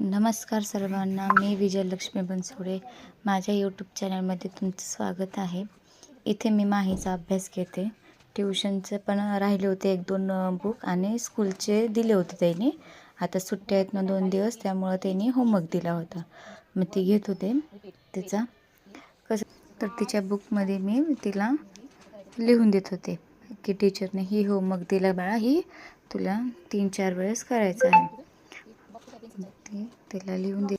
नमस्कार सर्वांना मी विजयलक्ष्मी बनसोडे. माझ्या यूट्यूब चॅनलमध्ये तुमचं स्वागत आहे. इथे मी माहीचा अभ्यास घेते. ट्युशनचे पण राहिले होते एक दोन बुक आणि स्कूलचे दिले होते त्यांनी. आता सुट्ट्या आहेत ना दोन दिवस त्यामुळं त्यांनी होमवर्क दिला होता. मग ती घेत होते तिचा कसं तर तिच्या बुकमध्ये मी तिला लिहून देत होते की टीचरने ही होमवर्क दिला बाळा ही तुला तीन चार वेळेस करायचं आहे. ते तिला लिहून दे.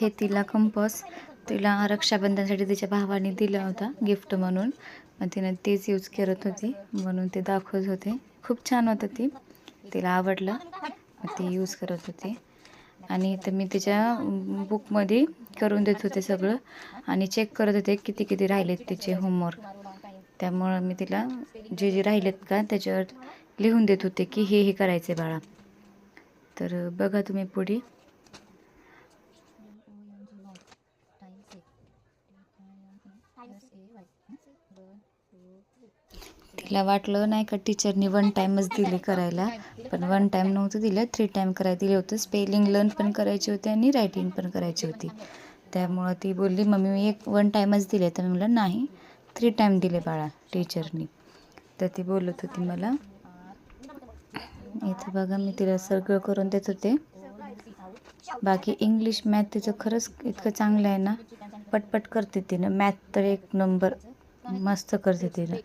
हे तिला कंपस तिला रक्षाबंधनसाठी तिच्या भावाने दिला होता गिफ्ट म्हणून. मग तिनं तेच यूज करत होती. म्हणून ते दाखवत होते. खूप छान होतं ती. तिला आवडलं. मग ती यूज करत होती. आणि तर मी तिच्या बुकमध्ये करून देत होते सगळं. आणि चेक करत होते किती किती राहिलेत तिचे होमवर्क त्यामुळं मी तिला जे जे राहिलेत का त्याच्यावर लिहून देत होते की हे हे करायचे बाळा. तर बघा तुम्ही पुढे. तिला वाटलं नाही का टीचरनी वन टाईमच दिली करायला पण वन टाईम नव्हतं दिलं. थ्री टाईम करायला दिलं होतं. स्पेलिंग लर्न पण करायची होती आणि रायटिंग पण करायची होती. त्यामुळं ती बोलली मम्मी मी एक वन टाईमच दिले. तर मी म्हटलं नाही थ्री टाईम दिले बाळा टीचरनी. तर ती बोलत होती मला इथं बघा मी तिला सगळं करून देत होते. बाकी इंग्लिश मॅथ तिचं खरंच इतकं चांगलं आहे ना पटपट करते तिनं. मॅथ तर एक नंबर मस्त करते तिनं.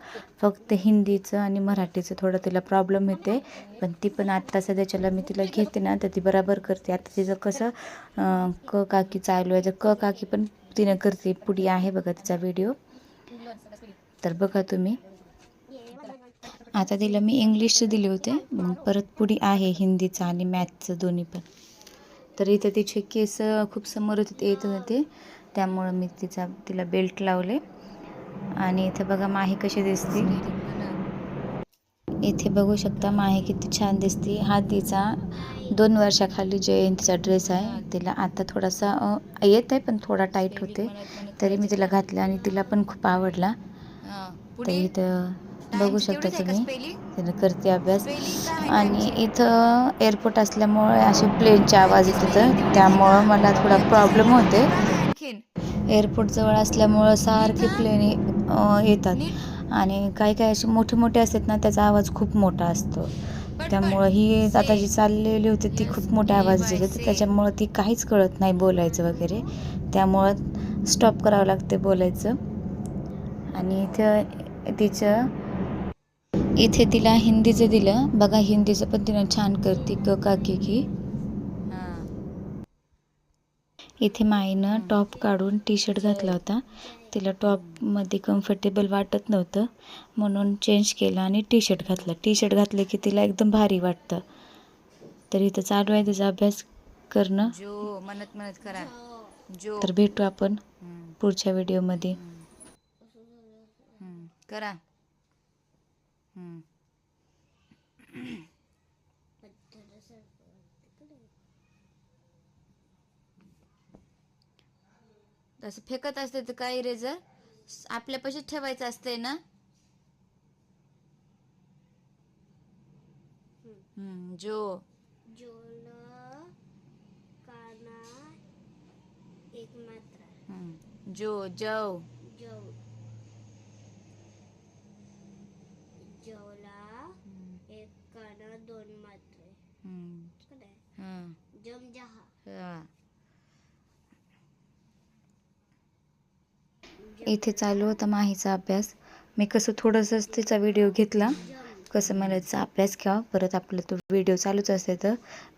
फक्त हिंदीचं आणि मराठीचं थोडं तिला प्रॉब्लेम येते. पण ती पण आत्ता सध्याच्याला मी तिला घेते ना तर ती बराबर करते. आता तिचं कसं क काकी चालू आहे. तर क काकी पण तिनं करते. पुढे आहे बघा तिचा व्हिडिओ तर बघा तुम्ही. आता तिला मी इंग्लिशचं दिले होते. मग परत पुढे आहे हिंदीचं आणि मॅथचं दोन्ही पण. तर इथं तिचे केस खूप समोर होते येत होते. त्यामुळं मी तिचा तिला बेल्ट लावले. आणि इथे बघा माही कशी दिसते. इथे बघू शकता माही किती छान दिसते. हा तिचा दोन वर्षाखाली जयंतीचा ड्रेस आहे. तिला आता थोडासा येत आहे पण थोडा टाईट होते. तरी मी तिला घातला आणि तिला पण खूप आवडला. तर इथं बघू शकता तुम्ही. करते अभ्यास. आणि इथं एअरपोर्ट असल्यामुळे असे प्लेनचे आवाज येत होतं. त्यामुळं मला थोडा प्रॉब्लेम होते एअरपोर्ट जवळ असल्यामुळं सारखे प्लेन येतात. आणि काही काही असे मोठे मोठे असतात ना त्याचा आवाज खूप मोठा असतो. त्यामुळं ही आता जी चाललेली होती ती खूप मोठ्या आवाज येत होती. त्याच्यामुळं ती काहीच कळत नाही बोलायचं वगैरे. त्यामुळं स्टॉप करावं लागते बोलायचं. आणि इथं तिचं इथे तिला हिंदीचं दिलं. बघा हिंदीचं पण तिनं छान करते. क का की की. इथे माईनं टॉप काढून टी शर्ट घातला होता. तिला टॉपमध्ये कम्फर्टेबल वाटत नव्हतं. म्हणून चेंज केलं आणि टी शर्ट घातलं. टी शर्ट घातलं की तिला एकदम भारी वाटतं. तर इथं चालू आहे तिचा अभ्यास करणं. जो म्हणत म्हणत करा. जो. तर भेटू आपण पुढच्या व्हिडिओमध्ये करा. तसं फेकत असते तर काय इरेजर आपल्यापाशी ठेवायचं असतंय ना? हम्म, जो. काना एक मात्रा हम्म, जो जव. जव. जवला एक काना दोन मात्रे हं, हा. इथे चालू होता माहीचा अभ्यास. मी कसं थोडंसंच तिचा व्हिडिओ घेतला. कसं मला तिचा अभ्यास घ्यावा. परत आपलं तो व्हिडिओ चालूच असते तर.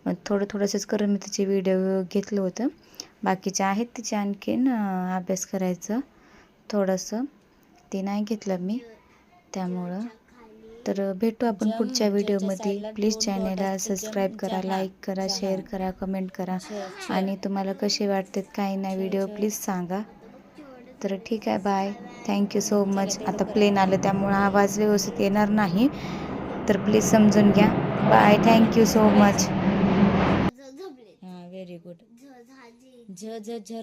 मग थोडं थोडंसंच करून मी तिचे व्हिडिओ घेतलं होतं. बाकीचे आहेत तिचे आणखीन अभ्यास करायचं. थोडंसं. ते नाही घेतलं मी. त्यामुळं. तर भेटू आपण पुढच्या व्हिडिओमध्ये. प्लीज चॅनेलला सबस्क्राईब करा लाईक करा शेअर करा कमेंट करा. आणि तुम्हाला कसे वाटतात काही नाही व्हिडिओ प्लीज सांगा. तर ठीक आहे bye thank you so much आता प्लेन आलं त्यामुळं आवाज व्यवस्थित येणार नाही. तर प्लीज समजून घ्या. Bye thank you so much हा व्हेरी गुड झ झ झ झर